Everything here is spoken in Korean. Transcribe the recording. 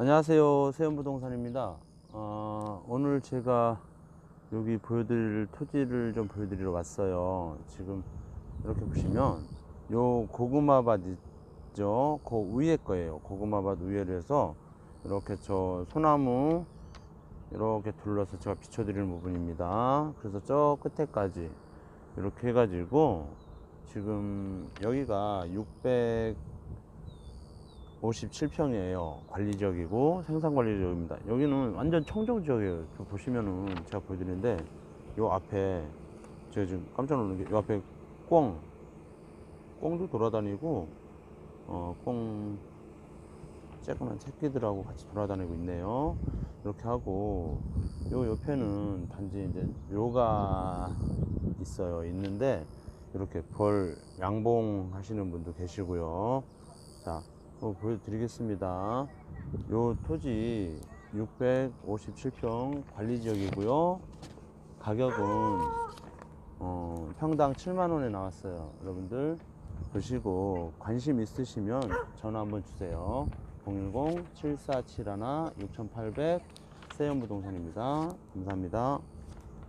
안녕하세요. 세연부동산입니다. 어, 오늘 제가 여기 보여드릴 토지를 좀 보여드리러 왔어요. 지금 이렇게 보시면 요 고구마밭 있죠? 그 위에 거예요. 고구마밭 위에로 해서 이렇게 저 소나무 이렇게 둘러서 제가 비춰드리는 부분입니다. 그래서 저 끝에까지 이렇게 해가지고 지금 여기가 600 57평이에요. 관리지역이고 생산관리지역입니다. 여기는 완전 청정지역이에요. 저 보시면은 제가 보여드리는데 요 앞에 제가 지금 깜짝 놀란 게 요 앞에 꿩 꿩도 돌아다니고 어꿩 쬐끄만 새끼들하고 같이 돌아다니고 있네요. 이렇게 하고 요 옆에는 단지 이제 묘가 있어요. 있는데 이렇게 벌 양봉 하시는 분도 계시고요. 자, 어, 보여드리겠습니다. 요 토지 657평 관리지역이고요. 가격은 어, 평당 7만원에 나왔어요. 여러분들 보시고 관심 있으시면 전화 한번 주세요. 010-7471-6800 세연부동산입니다. 감사합니다.